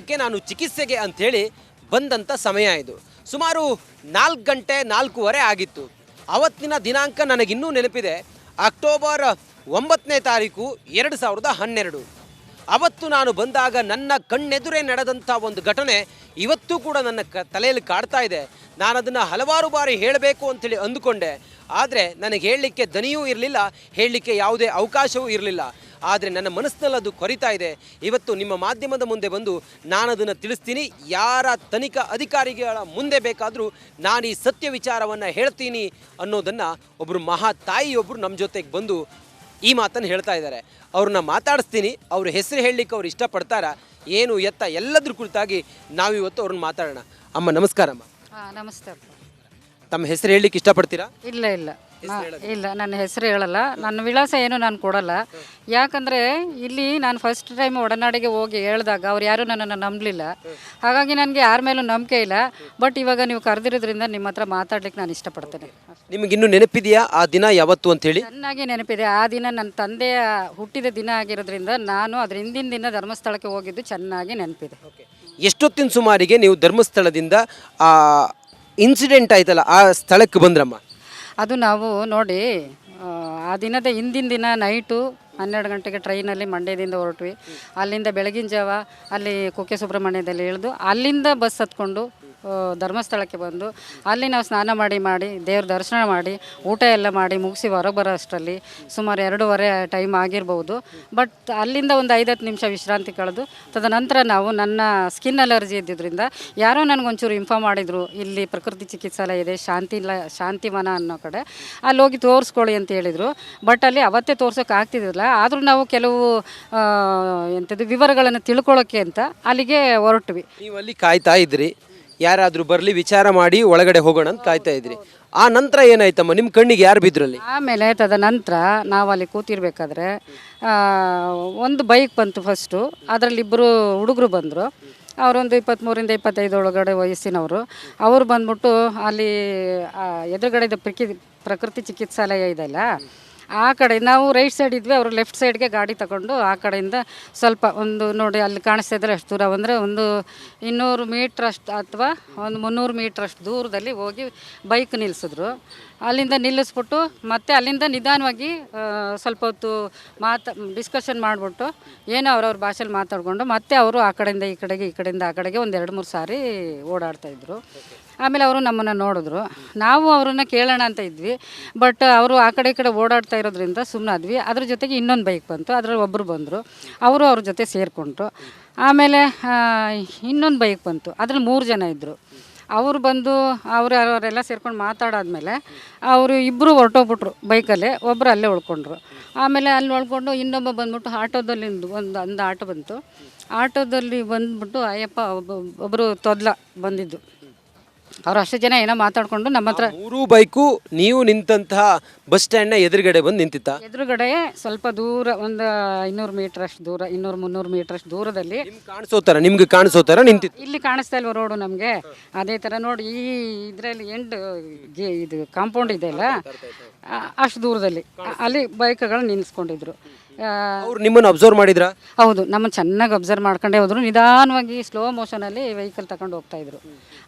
ಕ್ಕೆ ನಾನು ಚಿಕಿತ್ಸೆಗೆ ಅಂಥೇಳಿ ಬಂದಂಥ ಸಮಯ ಇದು. ಸುಮಾರು ನಾಲ್ಕು ಗಂಟೆ ನಾಲ್ಕೂವರೆ ಆಗಿತ್ತು. ಅವತ್ತಿನ ದಿನಾಂಕ ನನಗಿನ್ನೂ ನೆನಪಿದೆ. ಅಕ್ಟೋಬರ್ ಒಂಬತ್ತನೇ ತಾರೀಕು ಎರಡು ಸಾವಿರದ ಹನ್ನೆರಡು. ಅವತ್ತು ನಾನು ಬಂದಾಗ ನನ್ನ ಕಣ್ಣೆದುರೇ ನಡೆದಂಥ ಒಂದು ಘಟನೆ ಇವತ್ತೂ ಕೂಡ ನನ್ನ ಕ ತಲೆಯಲ್ಲಿ ಕಾಡ್ತಾ ಇದೆ. ನಾನು ಅದನ್ನು ಹಲವಾರು ಬಾರಿ ಹೇಳಬೇಕು ಅಂತೇಳಿ ಅಂದುಕೊಂಡೆ. ಆದರೆ ನನಗೆ ಹೇಳಲಿಕ್ಕೆ ದನಿಯೂ ಇರಲಿಲ್ಲ, ಹೇಳಲಿಕ್ಕೆ ಯಾವುದೇ ಅವಕಾಶವೂ ಇರಲಿಲ್ಲ. ಆದರೆ ನನ್ನ ಮನಸ್ಸಿನಲ್ಲಿ ಅದು ಕೊರಿತಾ ಇದೆ. ಇವತ್ತು ನಿಮ್ಮ ಮಾಧ್ಯಮದ ಮುಂದೆ ಬಂದು ನಾನು ಅದನ್ನು ತಿಳಿಸ್ತೀನಿ. ಯಾರ ತನಿಖಾ ಅಧಿಕಾರಿಗಳ ಮುಂದೆ ಬೇಕಾದರೂ ನಾನು ಈ ಸತ್ಯ ವಿಚಾರವನ್ನು ಹೇಳ್ತೀನಿ ಅನ್ನೋದನ್ನು ಒಬ್ಬರು ಮಹಾ ತಾಯಿಯೊಬ್ಬರು ನಮ್ಮ ಜೊತೆಗೆ ಬಂದು ಈ ಮಾತನ್ನು ಹೇಳ್ತಾ ಇದ್ದಾರೆ. ಅವ್ರನ್ನ ಮಾತಾಡಿಸ್ತೀನಿ. ಅವ್ರ ಹೆಸರು ಹೇಳಲಿಕ್ಕೆ ಅವ್ರು ಇಷ್ಟಪಡ್ತಾರ? ಏನು ಎತ್ತ ಎಲ್ಲದ್ರ ಕುರಿತಾಗಿ ನಾವಿವತ್ತು ಅವ್ರನ್ನ ಮಾತಾಡೋಣ. ಅಮ್ಮ ನಮಸ್ಕಾರಮ್ಮ ಹಾಂ, ನಮಸ್ತೆ ತಮ್ಮ ಹೆಸರು ಹೇಳಲಿಕ್ಕೆ ಇಷ್ಟಪಡ್ತೀರಾ? ಇಲ್ಲ ಇಲ್ಲ. ನಾ- ಇಲ್ಲ ನನ್ನ ಹೆಸರು ಹೇಳಲ್ಲ. ನನ್ನ ವಿಳಾಸ ಏನು ನಾನು ಕೊಡಲ್ಲ. ಯಾಕಂದರೆ ಇಲ್ಲಿ ನಾನು ಫಸ್ಟ್ ಟೈಮ್ ಒಡನಾಡಿಗೆ ಹೋಗಿ ಹೇಳಿದಾಗ ಅವ್ರು ಯಾರೂ ನನ್ನನ್ನು ನಂಬಲಿಲ್ಲ. ಹಾಗಾಗಿ ನನಗೆ ಯಾರ ಮೇಲೂ ನಂಬಿಕೆ ಇಲ್ಲ. ಬಟ್ ಇವಾಗ ನೀವು ಕರೆದಿರೋದ್ರಿಂದ ನಿಮ್ಮ ಹತ್ರ ಮಾತಾಡ್ಲಿಕ್ಕೆ ನಾನು ಇಷ್ಟಪಡ್ತೇನೆ. ನಿಮಗಿನ್ನೂ ನೆನಪಿದೆಯಾ ಆ ದಿನ ಯಾವತ್ತು ಅಂತೇಳಿ? ಚೆನ್ನಾಗಿ ನೆನಪಿದೆ. ಆ ದಿನ ನನ್ನ ತಂದೆಯ ಹುಟ್ಟಿದ ದಿನ ಆಗಿರೋದ್ರಿಂದ ನಾನು ಅದ್ರ ಹಿಂದಿನ ದಿನ ಧರ್ಮಸ್ಥಳಕ್ಕೆ ಹೋಗಿದ್ದು ಚೆನ್ನಾಗಿ ನೆನಪಿದೆ. ಎಷ್ಟೊತ್ತಿನ ಸುಮಾರಿಗೆ ನೀವು ಧರ್ಮಸ್ಥಳದಿಂದ ಆ ಇನ್ಸಿಡೆಂಟ್ ಆಯ್ತಲ್ಲ ಆ ಸ್ಥಳಕ್ಕೆ ಬಂದ್ರಮ್ಮ? ಅದು ನಾವು ನೋಡಿ ಆ, ಆ ದಿನದ ಹಿಂದಿನ ದಿನ ನೈಟು ಹನ್ನೆರಡು ಗಂಟೆಗೆ ಟ್ರೈನಲ್ಲಿ ಮಂಡ್ಯದಿಂದ ಹೊರಟ್ವಿ. ಅಲ್ಲಿಂದ ಬೆಳಗಿನ ಜಾವ ಅಲ್ಲಿ ಕುಕ್ಕೆ ಸುಬ್ರಹ್ಮಣ್ಯದಲ್ಲಿ ಇಳಿದು ಅಲ್ಲಿಂದ ಬಸ್ ಹತ್ಕೊಂಡು ಧರ್ಮಸ್ಥಳಕ್ಕೆ ಬಂದು ಅಲ್ಲಿ ನಾವು ಸ್ನಾನ ಮಾಡಿ ಮಾಡಿ ದೇವ್ರ ದರ್ಶನ ಮಾಡಿ ಊಟ ಎಲ್ಲ ಮಾಡಿ ಮುಗಿಸಿ ಹೊರಗೆ ಬರೋ ಅಷ್ಟರಲ್ಲಿ ಸುಮಾರು ಎರಡೂವರೆ ಟೈಮ್ ಆಗಿರ್ಬೋದು. ಬಟ್ ಅಲ್ಲಿಂದ ಒಂದು ಐದತ್ತು ನಿಮಿಷ ವಿಶ್ರಾಂತಿ ಕಳೆದು, ತದನಂತರ ನಾವು ನನ್ನ ಸ್ಕಿನ್ ಅಲರ್ಜಿ ಇದ್ದಿದ್ದರಿಂದ ಯಾರೋ ನನಗೊಂಚೂರು ಇನ್ಫಾರ್ಮ್ ಮಾಡಿದರು, ಇಲ್ಲಿ ಪ್ರಕೃತಿ ಚಿಕಿತ್ಸಾಲಯ ಇದೆ, ಶಾಂತಿ ಶಾಂತಿ ಶಾಂತಿವನ ಅನ್ನೋ ಕಡೆ. ಅಲ್ಲಿ ಹೋಗಿ ತೋರಿಸ್ಕೊಳ್ಳಿ ಅಂತ ಹೇಳಿದರು. ಬಟ್ ಅಲ್ಲಿ ಅವತ್ತೇ ತೋರ್ಸೋಕೆ ಆಗ್ತಿದ್ದಿಲ್ಲ. ಆದರೂ ನಾವು ಕೆಲವು ಎಂಥದ್ದು ವಿವರಗಳನ್ನು ತಿಳ್ಕೊಳ್ಳೋಕ್ಕೆ ಅಂತ ಅಲ್ಲಿಗೆ ಹೊರಟ್ವಿ. ನೀವು ಅಲ್ಲಿ ಕಾಯ್ತಾ ಇದ್ರಿ? ಯಾರಾದರೂ ಬರಲಿ ವಿಚಾರ ಮಾಡಿ ಒಳಗಡೆ ಹೋಗೋಣ ಅಂತ ಕಾಯ್ತಾ ಇದ್ರಿ. ಆ ನಂತರ ಏನಾಯ್ತಮ್ಮ? ನಿಮ್ಮ ಕಣ್ಣಿಗೆ ಯಾರು ಬಿದ್ರಲ್ಲಿ? ಆಮೇಲೆ ತದನಂತರ ನಾವು ಅಲ್ಲಿ ಕೂತಿರ್ಬೇಕಾದ್ರೆ ಒಂದು ಬೈಕ್ ಬಂತು ಫಸ್ಟು ಅದರಲ್ಲಿ ಇಬ್ಬರು ಹುಡುಗರು ಬಂದರು. ಅವರೊಂದು ಇಪ್ಪತ್ತ್ಮೂರಿಂದ ಇಪ್ಪತ್ತೈದು ಒಳಗಡೆ ವಯಸ್ಸಿನವರು. ಅವರು ಬಂದ್ಬಿಟ್ಟು ಅಲ್ಲಿ ಎದುರುಗಡೆ ಪ್ರಕೃತಿ ಚಿಕಿತ್ಸಾಲಯ ಇದೆಲ್ಲ ಆ ಕಡೆ ನಾವು ರೈಟ್ ಸೈಡ್ ಇದ್ವಿ, ಅವರು ಲೆಫ್ಟ್ ಸೈಡ್ಗೆ ಗಾಡಿ ತಗೊಂಡು ಆ ಕಡೆಯಿಂದ ಸ್ವಲ್ಪ ಒಂದು ನೋಡಿ ಅಲ್ಲಿ ಕಾಣಿಸ್ತಾ ಇದ್ರೆ ಅಷ್ಟು ದೂರ. ಅಂದರೆ ಒಂದು ಇನ್ನೂರು ಮೀಟ್ರ್ ಅಷ್ಟು ಅಥವಾ ಒಂದು ಮುನ್ನೂರು ಮೀಟ್ರ್ ಅಷ್ಟು ದೂರದಲ್ಲಿ ಹೋಗಿ ಬೈಕ್ ನಿಲ್ಲಿಸಿದ್ರು ಅಲ್ಲಿಂದ ನಿಲ್ಲಿಸ್ಬಿಟ್ಟು ಮತ್ತೆ ಅಲ್ಲಿಂದ ನಿಧಾನವಾಗಿ ಸ್ವಲ್ಪ ಹೊತ್ತು ಮಾತಾ ಡಿಸ್ಕಷನ್ ಮಾಡಿಬಿಟ್ಟು ಏನೋ ಅವ್ರವ್ರ ಭಾಷೆಲಿ ಮಾತಾಡಿಕೊಂಡು ಮತ್ತೆ ಅವರು ಆ ಕಡೆಯಿಂದ ಈ ಕಡೆಗೆ, ಈ ಕಡೆಯಿಂದ ಆ ಕಡೆಗೆ ಒಂದು ಎರಡು ಮೂರು ಸಾರಿ ಓಡಾಡ್ತಾಯಿದ್ರು ಆಮೇಲೆ ಅವರು ನಮ್ಮನ್ನು ನೋಡಿದ್ರು. ನಾವು ಅವ್ರನ್ನ ಕೇಳೋಣ ಅಂತ ಇದ್ವಿ. ಬಟ್ ಅವರು ಆ ಕಡೆ ಈ ಕಡೆ ಓಡಾಡ್ತಾ ಇರೋದ್ರಿಂದ ಸುಮ್ಮನಾದ್ವಿ ಅದ್ರ ಜೊತೆಗೆ ಇನ್ನೊಂದು ಬೈಕ್ ಬಂತು. ಅದರಲ್ಲಿ ಒಬ್ಬರು ಬಂದರು. ಅವರು ಅವ್ರ ಜೊತೆ ಸೇರಿಕೊಂಡ್ರು. ಆಮೇಲೆ ಇನ್ನೊಂದು ಬೈಕ್ ಬಂತು. ಅದ್ರಲ್ಲಿ ಮೂರು ಜನ ಇದ್ದರು ಅವರು ಬಂದು, ಅವರು ಅವರೆಲ್ಲ ಸೇರ್ಕೊಂಡು ಮಾತಾಡಾದ್ಮೇಲೆ ಅವರು ಇಬ್ಬರು ಹೊರಟೋಗ್ಬಿಟ್ರು ಬೈಕಲ್ಲೇ ಒಬ್ಬರು ಅಲ್ಲೇ ಉಳ್ಕೊಂಡ್ರು. ಆಮೇಲೆ ಅಲ್ಲಿ ಉಳ್ಕೊಂಡು ಇನ್ನೊಬ್ಬ ಬಂದ್ಬಿಟ್ಟು ಆಟೋದಲ್ಲಿ ಒಂದು ಒಂದು ಆಟೋ ಬಂತು. ಆಟೋದಲ್ಲಿ ಬಂದ್ಬಿಟ್ಟು, ಅಯ್ಯಪ್ಪ, ಒಬ್ಬ ಒಬ್ಬರು ತೊದ್ಲ ಬಂದಿದ್ದು. ಅವ್ರು ಅಷ್ಟು ಜನ ಏನೋ ಮಾತಾಡಿಕೊಂಡು ನಮ್ಮ ಹತ್ರ ಮೂರೂ ಬೈಕು ನೀವು ನಿಂತಹ ಬಸ್ ಸ್ಟ್ಯಾಂಡ್ನ ಎದುರುಗಡೆ ಬಂದು ನಿಂತಿತ್ತ? ಎದುರುಗಡೆ ಸ್ವಲ್ಪ ದೂರ ಒಂದು ಇನ್ನೂರು ಮೀಟರ್ ಅಷ್ಟು ದೂರ ಇನ್ನೂರು ಮುನ್ನೂರು ಮೀಟರ್ ಅಷ್ಟು ದೂರದಲ್ಲಿ ಕಾಣಿಸೋ ಥರ ನಿಮ್ಗೆ ಕಾಣಿಸೋ ಥರ ನಿಂತಿತ್ತು. ಇಲ್ಲಿ ಕಾಣಿಸ್ತಾ ಇಲ್ವ ರೋಡು ನಮಗೆ? ಅದೇ ಥರ ನೋಡಿ ಈ ಇದರಲ್ಲಿ ಎಂಡ್ ಇದು ಕಾಂಪೌಂಡ್ ಇದೆ ಅಲ್ಲ? ಅಷ್ಟು ದೂರದಲ್ಲಿ. ಅಲ್ಲಿ ಬೈಕ್ಗಳು ನಿಲ್ಲಿಸ್ಕೊಂಡಿದ್ರು ಅವ್ರು ನಿಮ್ಮನ್ನು ಅಬ್ಸರ್ವ್ ಮಾಡಿದ್ರಾ? ಹೌದು ನಮ್ಮ ಚೆನ್ನಾಗಿ ಅಬ್ಸರ್ವ್ ಮಾಡ್ಕೊಂಡೇ ಹೋದ್ರು. ನಿಧಾನವಾಗಿ ಸ್ಲೋ ಮೋಷನಲ್ಲಿ ವೆಹಿಕಲ್ ತಗೊಂಡು ಹೋಗ್ತಾ ಇದ್ರು.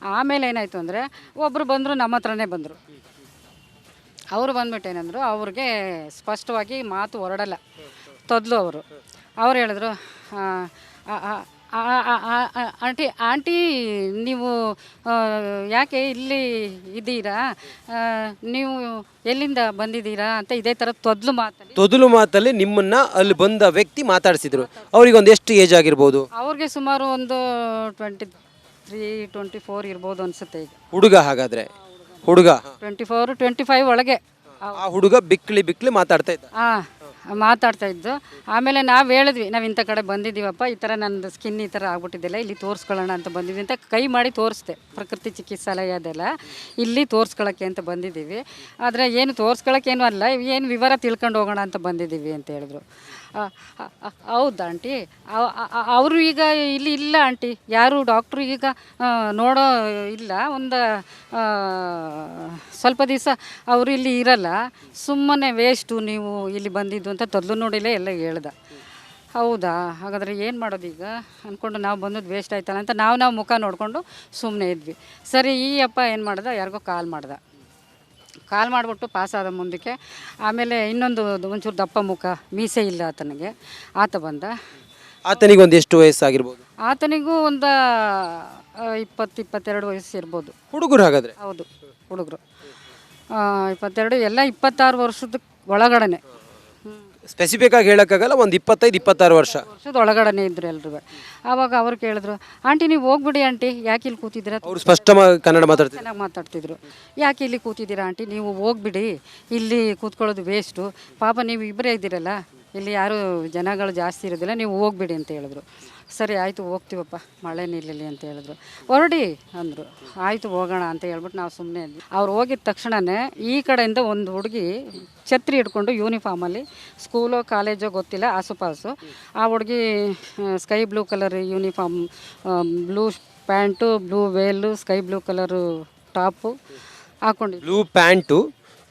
ಆಮೇಲೆ ಏನಾಯಿತು ಅಂದರೆ ಒಬ್ಬರು ಬಂದರು ನಮ್ಮ ಹತ್ರನೇ ಬಂದರು. ಅವರು ಬಂದ್ಬಿಟ್ಟು ಏನಂದರು ಅವ್ರಿಗೆ ಸ್ಪಷ್ಟವಾಗಿ ಮಾತು ಹೊರಡಲ್ಲ. ತೊದಲು ಅವರು. ಅವ್ರು ಹೇಳಿದ್ರು ಆಂಟಿ ಆಂಟಿ ನೀವು ಯಾಕೆ ಇಲ್ಲಿ ಇದ್ದೀರಾ? ನೀವು ಎಲ್ಲಿಂದ ಬಂದಿದ್ದೀರಾ ಅಂತ ಇದೇ ಥರ ತೊದಲು ಮಾತಲ್ಲಿ. ತೊದಲು ಮಾತಲ್ಲಿ ನಿಮ್ಮನ್ನ ಅಲ್ಲಿ ಬಂದ ವ್ಯಕ್ತಿ ಮಾತಾಡಿಸಿದ್ರು. ಅವ್ರಿಗೆ ಒಂದು ಎಷ್ಟು ಏಜ್ ಆಗಿರ್ಬೋದು? ಅವ್ರಿಗೆ ಸುಮಾರು ಒಂದು ಟ್ವೆಂಟಿ ತ್ರೀ ಟ್ವೆಂಟಿ ಫೋರ್ ಇರ್ಬೋದು ಅನಿಸುತ್ತೆ ಈಗ. ಹುಡುಗ ಹಾಗಾದ್ರೆ? ಹುಡುಗ? ಟ್ವೆಂಟಿ ಫೋರ್ ಟ್ವೆಂಟಿ ಫೈವ್ ಒಳಗೆ. ಆ ಹುಡುಗ ಬಿಕ್ಲಿ ಬಿಕ್ಲಿ ಮಾತಾಡ್ತಾ ಇದ್ದ. ಹಾಂ ಮಾತಾಡ್ತಾ ಇದ್ದು. ಆಮೇಲೆ ನಾವು ಹೇಳಿದ್ವಿ, ನಾವು ಇಂಥ ಕಡೆ ಬಂದಿದ್ದೀವಪ್ಪ, ಈ ಥರ ನನ್ನದು ಸ್ಕಿನ್ ಈ ಥರ ಆಗ್ಬಿಟ್ಟಿದ್ದಿಲ್ಲ ಇಲ್ಲಿ ತೋರಿಸ್ಕೊಳ್ಳೋಣ ಅಂತ ಬಂದಿದ್ವಿ ಅಂತ ಕೈ ಮಾಡಿ ತೋರಿಸ್ದೆ, ಪ್ರಕೃತಿ ಚಿಕಿತ್ಸಾಲಯ ಅದೆಲ್ಲ. ಇಲ್ಲಿ ತೋರಿಸ್ಕೊಳ್ಳೋಕ್ಕೆ ಅಂತ ಬಂದಿದ್ದೀವಿ. ಆದರೆ ಏನು ತೋರಿಸ್ಕೊಳ್ಳೋಕ್ಕೇನು ಅಲ್ಲ, ಏನು ವಿವರ ತಿಳ್ಕೊಂಡು ಹೋಗೋಣ ಅಂತ ಬಂದಿದ್ದೀವಿ ಅಂತ ಹೇಳಿದ್ರು. ಹೌದಾ ಆಂಟಿ. ಅವರು ಈಗ ಇಲ್ಲಿ ಇಲ್ಲ ಆಂಟಿ. ಯಾರು ಡಾಕ್ಟ್ರು ಈಗ ನೋಡೋ ಇಲ್ಲ. ಒಂದು ಸ್ವಲ್ಪ ದಿವಸ ಅವರು ಇಲ್ಲಿ ಇರಲ್ಲ. ಸುಮ್ಮನೆ ವೇಸ್ಟು ನೀವು ಇಲ್ಲಿ ಬಂದಿದ್ದು ಅಂತ ತೊದಲು ನೋಡಿಲ್ಲ ಎಲ್ಲ ಹೇಳ್ದೆ. ಹೌದಾ? ಹಾಗಾದರೆ ಏನು ಮಾಡೋದು ಈಗ? ಅಂದ್ಕೊಂಡು ನಾವು ಬಂದದ್ದು ವೇಸ್ಟ್ ಆಯ್ತಲ್ಲ ಅಂತ ನಾವು ನಾವು ಮುಖ ನೋಡಿಕೊಂಡು ಸುಮ್ಮನೆ ಇದ್ವಿ. ಸರಿ, ಈ ಅಪ್ಪ ಏನು ಮಾಡ್ದೆ? ಯಾರಿಗೋ ಕಾಲ್ ಮಾಡ್ದ. ಕಾಲ್ ಮಾಡಿಬಿಟ್ಟು ಪಾಸ್ ಆದ ಮುಂದಕ್ಕೆ ಆಮೇಲೆ ಇನ್ನೊಂದು ಒಂಚೂರು ದಪ್ಪ ಮುಖ ಮೀಸೆ ಇಲ್ಲ ಆತನಿಗೆ ಆತ ಬಂದ. ಆತನಿಗೆ ಒಂದು ಎಷ್ಟು ವಯಸ್ಸಾಗಿರ್ಬೋದು? ಆತನಿಗೂ ಒಂದು ಇಪ್ಪತ್ತು ಇಪ್ಪತ್ತೆರಡು ವಯಸ್ಸು ಇರ್ಬೋದು ಹುಡುಗರು ಹಾಗಾದ್ರೆ? ಹೌದು ಹುಡುಗರು. ಇಪ್ಪತ್ತೆರಡು ಎಲ್ಲ ಇಪ್ಪತ್ತಾರು ವರ್ಷದ ಒಳಗಡೆನೆ. ಸ್ಪೆಸಿಫಿಕ್ ಆಗಿ ಹೇಳೋಕ್ಕಾಗಲ್ಲ ಒಂದು ಇಪ್ಪತ್ತೈದು ಇಪ್ಪತ್ತಾರು ವರ್ಷ. ವರ್ಷದ ಒಳಗಡೆನೆ ಇದ್ರು ಎಲ್ರು ಆವಾಗ ಅವ್ರು ಕೇಳಿದ್ರು ಆಂಟಿ ನೀವು ಹೋಗ್ಬಿಡಿ ಆಂಟಿ ಯಾಕೆ ಇಲ್ಲಿ ಕೂತಿದ್ದೀರಾ? ಅವ್ರು ಸ್ಪಷ್ಟವಾಗಿ ಕನ್ನಡ ಮಾತಾಡ್ತಾರೆ ಚೆನ್ನಾಗಿ ಮಾತಾಡ್ತಿದ್ರು. ಯಾಕೆ ಇಲ್ಲಿ ಕೂತಿದ್ದೀರಾ ಆಂಟಿ? ನೀವು ಹೋಗ್ಬಿಡಿ ಇಲ್ಲಿ ಕೂತ್ಕೊಳ್ಳೋದು ವೇಸ್ಟು ಪಾಪ ನೀವು ಇಬ್ಬರೇ ಇದ್ದೀರಲ್ಲ ಇಲ್ಲಿ ಯಾರು ಜನಗಳು ಜಾಸ್ತಿ ಇರೋದಿಲ್ಲ ನೀವು ಹೋಗ್ಬಿಡಿ ಅಂತ ಹೇಳಿದ್ರು. ಸರಿ, ಆಯಿತು, ಹೋಗ್ತೀವಪ್ಪ. ಮಳೆ ನಿಲ್ಲಲಿ ಅಂತ ಹೇಳಿದ್ರು. ಹೊರಡಿ, ಅಂದರು. ಆಯಿತು, ಹೋಗೋಣ ಅಂತ ಹೇಳ್ಬಿಟ್ಟು ನಾವು ಸುಮ್ಮನೆ ಅಂದ್ವಿ ಅವ್ರು ಹೋಗಿದ ತಕ್ಷಣವೇ ಈ ಕಡೆಯಿಂದ ಒಂದು ಹುಡುಗಿ ಛತ್ರಿ ಹಿಡ್ಕೊಂಡು ಯೂನಿಫಾರ್ಮಲ್ಲಿ ಸ್ಕೂಲೋ, ಕಾಲೇಜೋ ಗೊತ್ತಿಲ್ಲ, ಆಸುಪಾಸು. ಆ ಹುಡುಗಿ sky blue colour uniform blue pant, blue veil, sky blue colour top ಹಾಕ್ಕೊಂಡು blue pant,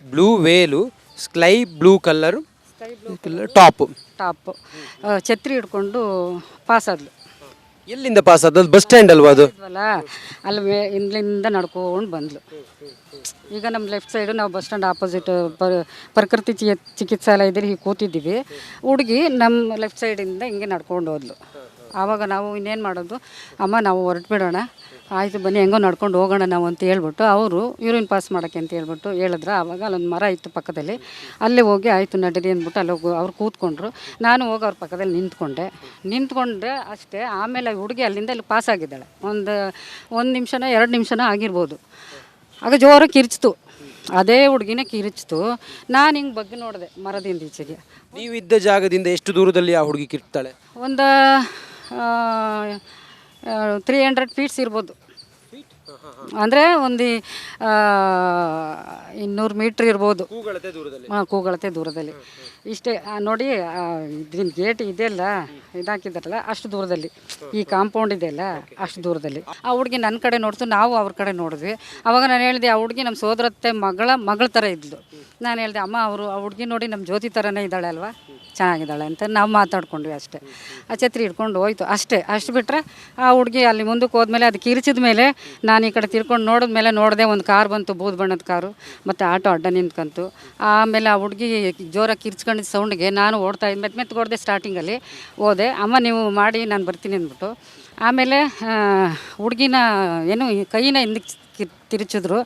blue veil, sky blue colour top top ಛತ್ರಿ ಹಿಡ್ಕೊಂಡು ಪಾಸ್ ಆದ್ಲು. ಎಲ್ಲಿಂದ ಪಾಸ್ ಆದದ್ದು? ಬಸ್ ಸ್ಟ್ಯಾಂಡ್ ಅಲ್ವಾ ಅದು? ಇದ್ವಲ್ಲ ಅಲ್ಲಿ ಇಲ್ಲಿಂದ ನಡ್ಕೊಂಡು ಬಂದ್ಲು. ಈಗ ನಮ್ಮ ಲೆಫ್ಟ್ ಸೈಡು ನಾವು ಬಸ್ ಸ್ಟ್ಯಾಂಡ್ ಆಪೋಸಿಟ್ ಪ್ರಕೃತಿ ಚಿ ಚಿಕಿತ್ಸಾಲಯದಲ್ಲಿ ಹೀಗೆ ಕೂತಿದ್ದೀವಿ. ಹುಡುಗಿ ನಮ್ಮ ಲೆಫ್ಟ್ ಸೈಡಿಂದ ಹಿಂಗೆ ನಡ್ಕೊಂಡು ಹೋದ್ಲು. ಆವಾಗ ನಾವು ಇನ್ನೇನು ಮಾಡೋದು? ಅಮ್ಮ ನಾವು ಹೊರಟ್ಬಿಡೋಣ. ಆಯಿತು ಬನ್ನಿ ಹೆಂಗೋ ನಡ್ಕೊಂಡು ಹೋಗೋಣ ನಾವು ಅಂತ ಹೇಳ್ಬಿಟ್ಟು ಅವರು ಯೂರಿನ್ ಪಾಸ್ ಮಾಡೋಕ್ಕೆ ಅಂತ ಹೇಳ್ಬಿಟ್ಟು ಹೇಳಿದ್ರೆ. ಆವಾಗ ಅಲ್ಲೊಂದು ಮರ ಇತ್ತು ಪಕ್ಕದಲ್ಲಿ. ಅಲ್ಲೇ ಹೋಗಿ ಆಯಿತು ನಡೀರಿ ಅಂದ್ಬಿಟ್ಟು ಅಲ್ಲಿ ಹೋಗಿ ಅವ್ರು ಕೂತ್ಕೊಂಡ್ರು. ನಾನು ಹೋಗಿ ಅವ್ರ ಪಕ್ಕದಲ್ಲಿ ನಿಂತ್ಕೊಂಡೆ. ನಿಂತ್ಕೊಂಡ್ರೆ ಅಷ್ಟೇ ಆಮೇಲೆ ಹುಡುಗಿ ಅಲ್ಲಿಂದ ಅಲ್ಲಿ ಪಾಸ್ ಆಗಿದ್ದಾಳೆ. ಒಂದು ಒಂದು ನಿಮಿಷನೋ ಎರಡು ನಿಮಿಷನೋ ಆಗಿರ್ಬೋದು. ಆಗ ಜೋರು ಕಿರ್ಚಿತು. ಅದೇ ಹುಡುಗಿನೇ ಕಿರಿಚ್ತು. ನಾನು ಹಿಂಗೆ ಬಗ್ಗೆ ನೋಡಿದೆ ಮರದಿಂದ ಈಚೆಗೆ. ಇದ್ದ ಜಾಗದಿಂದ ಎಷ್ಟು ದೂರದಲ್ಲಿ ಆ ಹುಡುಗಿ ಕಿರ್ತಾಳೆ ಒಂದು ತ್ರೀ ಹಂಡ್ರೆಡ್ ಫೀಟ್ಸ್ ಇರ್ಬೋದು. ಅಂದರೆ ಒಂದು ಇನ್ನೂರು ಮೀಟ್ರ್ ಇರ್ಬೋದು. ಹೂಗಳತೆ ದೂರದಲ್ಲಿ. ಹಾಂ ಕೂಗಳತೆ ದೂರದಲ್ಲಿ. ಇಷ್ಟೇ ಆ, ನೋಡಿ ಇದ್ರಿಂದ ಗೇಟ್ ಇದೆಯಲ್ಲ ಇದಾಕಿದ್ರಲ್ಲ ಅಷ್ಟು ದೂರದಲ್ಲಿ. ಈ ಕಾಂಪೌಂಡ್ ಇದೆಯಲ್ಲ ಅಷ್ಟು ದೂರದಲ್ಲಿ. ಆ ಹುಡುಗಿ ನನ್ನ ಕಡೆ ನೋಡ್ತು ನಾವು ಅವ್ರ ಕಡೆ ನೋಡಿದ್ವಿ. ಅವಾಗ ನಾನು ಹೇಳಿದೆ ಆ ಹುಡುಗಿ ನಮ್ಮ ಸೋದರತ್ತೆ ಮಗಳ ಮಗಳ ಥರ ಇದ್ಲು. ನಾನು ಹೇಳಿದೆ ಅಮ್ಮ ಅವರು ಆ ಹುಡುಗಿ ನೋಡಿ ನಮ್ಮ ಜ್ಯೋತಿ ಥರನೇ ಇದ್ದಾಳೆ ಅಲ್ವಾ? ಚೆನ್ನಾಗಿದ್ದಾಳೆ ಅಂತ ನಾವು ಮಾತಾಡ್ಕೊಂಡ್ವಿ ಅಷ್ಟೇ. ಆ ಛತ್ರಿ ಹಿಡ್ಕೊಂಡು ಹೋಯ್ತು. ಅಷ್ಟೇ, ಅಷ್ಟು ಬಿಟ್ಟರೆ ಆ ಹುಡುಗಿ ಅಲ್ಲಿ ಮುಂದಕ್ಕೆ ಹೋದ್ಮೇಲೆ ಅದು ಕಿರಿಚಿದ ಮೇಲೆ ನಾನು ಈ ಕಡೆ ತಿರ್ಕೊಂಡು ನೋಡಿದ ಮೇಲೆ ನೋಡಿದೆ ಒಂದು ಕಾರ್ ಬಂತು, ಬೂದ್ ಬಣ್ಣದ ಕಾರು, ಮತ್ತು ಆಟೋ ಅಡ್ಡ ನಿಂತ್ಕಂತು. ಆಮೇಲೆ ಆ ಹುಡುಗಿ ಜೋರಾಗಿ ಕಿರ್ಚ್ಕೊಂಡಿದ್ದ ಸೌಂಡ್ಗೆ ನಾನು ಓಡ್ತಾ ಇದ್ದೆ, ಮೆತ್ತ ಮೆತ್ತಗೆ ಹೊಡೆದೆ ಸ್ಟಾರ್ಟಿಂಗಲ್ಲಿ ಹೋದೆ. ಅಮ್ಮ, ನೀವು ಮಾಡಿ, ನಾನು ಬರ್ತೀನಿ ಅಂದ್ಬಿಟ್ಟು. ಆಮೇಲೆ ಹುಡುಗಿನ ಏನು, ಕೈನ ಹಿಂದಕ್ಕೆ ತಿರುಚಿದ್ರು.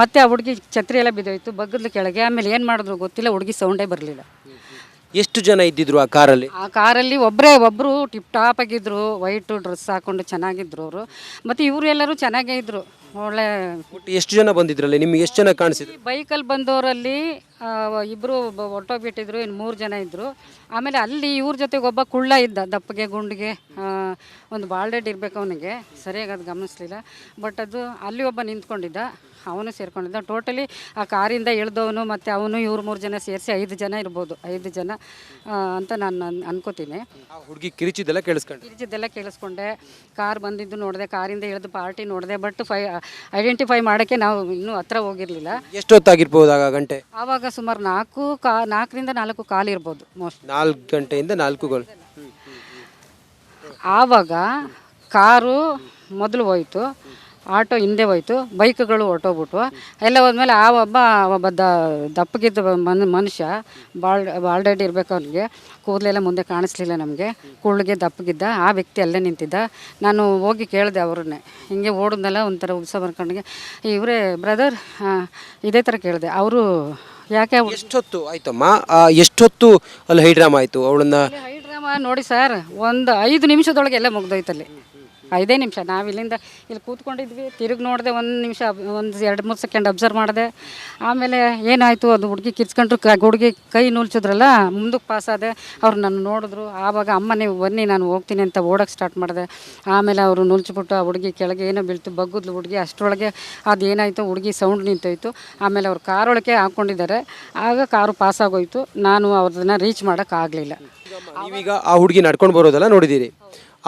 ಮತ್ತು ಆ ಹುಡುಗಿ ಛತ್ರಿ ಎಲ್ಲ ಬಿದ್ದೋಯ್ತು, ಬಗ್ಗದ್ಲು ಕೆಳಗೆ. ಆಮೇಲೆ ಏನು ಮಾಡಿದ್ರು ಗೊತ್ತಿಲ್ಲ, ಹುಡುಗಿ ಸೌಂಡೇ ಬರಲಿಲ್ಲ. ಎಷ್ಟು ಜನ ಇದ್ದಿದ್ರು ಆ ಕಾರಲ್ಲಿ? ಆ ಕಾರಲ್ಲಿ ಒಬ್ಬರೇ ಒಬ್ಬರು ಟಿಪ್ ಟಾಪ್ ಆಗಿದ್ರು ವೈಟ್ ಡ್ರೆಸ್ ಹಾಕೊಂಡು ಚೆನ್ನಾಗಿದ್ರು ಅವರು. ಮತ್ತು ಇವರು ಎಲ್ಲರೂ ಚೆನ್ನಾಗೇ ಇದ್ದರು ಒಳ್ಳೆ ಒಟ್ಟು ಎಷ್ಟು ಜನ ಬಂದಿದ್ರಲ್ಲಿ? ನಿಮ್ಗೆ ಎಷ್ಟು ಜನ ಕಾಣಿಸಿದ್ರು? ಬೈಕಲ್ಲಿ ಬಂದವರಲ್ಲಿ ಇಬ್ಬರು ಹೊಟ್ಟೋಗ್ಬಿಟ್ಟಿದ್ರು ಇನ್ನು ಮೂರು ಜನ ಇದ್ದರು ಆಮೇಲೆ ಅಲ್ಲಿ ಇವ್ರ ಜೊತೆಗೆ ಒಬ್ಬ ಕುಳ್ಳ ಇದ್ದ ದಪ್ಪಗೆ ಗುಂಡಿಗೆ ಆ, ಒಂದು ಬಾಲ್ಡೆಡ್ ಇರಬೇಕು ಅವನಿಗೆ. ಸರಿಯಾಗಿ ಅದು ಗಮನಿಸ್ಲಿಲ್ಲ. ಬಟ್ ಅದು ಅಲ್ಲಿ ಒಬ್ಬ ನಿಂತ್ಕೊಂಡಿದ್ದ. ಅವನು ಸೇರ್ಕೊಂಡಿದ್ದ. ಟೋಟಲಿ ಆ ಕಾರಿಂದ ಇಳಿದವನು ಮತ್ತು ಅವನು ಇವ್ರು ಮೂರು ಜನ ಸೇರಿಸಿ ಐದು ಜನ ಇರ್ಬೋದು. ಐದು ಜನ ಅಂತ ನಾನು ಅನ್- ಅನ್ಕೋತೀನಿ. ಹುಡುಗಿ ಕಿರಿಚಿದ್ದೆಲ್ಲ ಕೇಳಿಸ್ಕೊಂಡು ಕಿರಿಚಿದ್ದೆಲ್ಲ ಕೇಳಿಸ್ಕೊಂಡೆ. ಕಾರ್ ಬಂದಿದ್ದು ನೋಡಿದೆ ಕಾರಿಂದ ಇಳಿದು ಪಾರ್ಟಿ ನೋಡಿದೆ ಬಟ್ ಫೈ ಐಡೆಂಟಿಫೈ ಮಾಡೋಕ್ಕೆ ನಾವು ಇನ್ನೂ ಹತ್ರ ಹೋಗಿರಲಿಲ್ಲ. ಎಷ್ಟೊತ್ತಾಗಿರ್ಬೋದು ಆಗ ಗಂಟೆ? ಆವಾಗ ಸುಮಾರು ನಾಲ್ಕು ಕಾ ನಾಲ್ಕರಿಂದ ನಾಲ್ಕು ಕಾಲು ಇರ್ಬೋದು ಮೋಸ್ಟ್ ನಾಲ್ಕು ಗಂಟೆಯಿಂದ ನಾಲ್ಕು ಗೋಲ್ ಆವಾಗ ಕಾರು ಮೊದಲು ಹೋಯ್ತು. ಆಟೋ ಹಿಂದೆ ಹೋಯ್ತು ಬೈಕ್ಗಳು ಹೊರ್ಟೋಗ್ಬಿಟ್ವು. ಎಲ್ಲ ಹೋದ್ಮೇಲೆ ಆ ಒಬ್ಬ ಒಬ್ಬ ದ ದಪ್ಪಗಿದ್ದ ಮನ್ ಮನುಷ್ಯ ಬಾಳ್ ಆಲ್ರೆಡಿ ಇರಬೇಕು ಅವ್ರಿಗೆ ಕೂದಲೆಲ್ಲ ಮುಂದೆ ಕಾಣಿಸ್ಲಿಲ್ಲ ನಮಗೆ. ಕುಳ್ಳಿಗೆ ದಪ್ಪಗಿದ್ದ ಆ ವ್ಯಕ್ತಿ ಅಲ್ಲೇ ನಿಂತಿದ್ದ. ನಾನು ಹೋಗಿ ಕೇಳಿದೆ ಅವ್ರನ್ನೇ. ಹಿಂಗೆ ಓಡಿದ್ನಲ್ಲ ಒಂಥರ ಉತ್ಸವ ಬರ್ಕೊಂಡಿಗೆ. ಇವರೇ ಬ್ರದರ್ ಇದೇ ಥರ ಕೇಳಿದೆ. ಅವರು ಯಾಕೆ ಎಷ್ಟೊತ್ತು ಆಯ್ತಮ್ಮ? ಆ, ಎಷ್ಟೊತ್ತು ಅಲ್ಲಿ ಹೈಡ್ರಾಮ್ ಆಯ್ತು? ಅವಳನ್ನ ಹೈಡ್ರಾಮ ನೋಡಿ ಸರ್ ಒಂದು ಐದು ನಿಮಿಷದೊಳಗೆ ಎಲ್ಲ ಮುಗ್ದೋಯ್ತಲ್ಲಿ. ಐದೇ ನಿಮಿಷ. ನಾವು ಇಲ್ಲಿಂದ ಇಲ್ಲಿ ಕೂತ್ಕೊಂಡಿದ್ವಿ. ತಿರುಗಿ ನೋಡಿದೆ ಒಂದು ನಿಮಿಷ, ಒಂದು ಎರಡು ಮೂರು ಸೆಕೆಂಡ್ ಅಬ್ಸರ್ವ್ ಮಾಡಿದೆ. ಆಮೇಲೆ ಏನಾಯಿತು? ಅದು ಹುಡುಗಿ ಕಿರ್ಚ್ಕೊಂಡ್ರು, ಕ ಹುಡುಗಿ ಕೈ ನುಲ್ಚಿದ್ರಲ್ಲ ಮುಂದಕ್ಕೆ ಪಾಸ್ ಆದೆ. ಅವ್ರು ನನ್ನ ನೋಡಿದ್ರು. ಆವಾಗ ಅಮ್ಮ ನೀವು ಬನ್ನಿ ನಾನು ಹೋಗ್ತೀನಿ ಅಂತ ಓಡೋಕೆ ಸ್ಟಾರ್ಟ್ ಮಾಡಿದೆ. ಆಮೇಲೆ ಅವರು ನುಲ್ಚಿಬಿಟ್ಟು ಆ ಹುಡುಗಿ ಕೆಳಗೆ ಏನೋ ಬೀಳ್ತು. ಬಗ್ಗದ್ಲು ಹುಡುಗಿ ಅಷ್ಟರೊಳಗೆ. ಅದು ಏನಾಯಿತು? ಹುಡುಗಿ ಸೌಂಡ್ ನಿಂತೋಯ್ತು. ಆಮೇಲೆ ಅವ್ರು ಕಾರೊಳಗೆ ಹಾಕ್ಕೊಂಡಿದ್ದಾರೆ ಆಗ ಕಾರು ಪಾಸ್ ಆಗೋಯ್ತು. ನಾನು ಅವ್ರದನ್ನ ರೀಚ್ ಮಾಡೋಕ್ಕಾಗಲಿಲ್ಲ ಈಗ ಆ ಹುಡುಗಿ ನಡ್ಕೊಂಡು ಬರೋದಲ್ಲ ನೋಡಿದ್ದೀರಿ.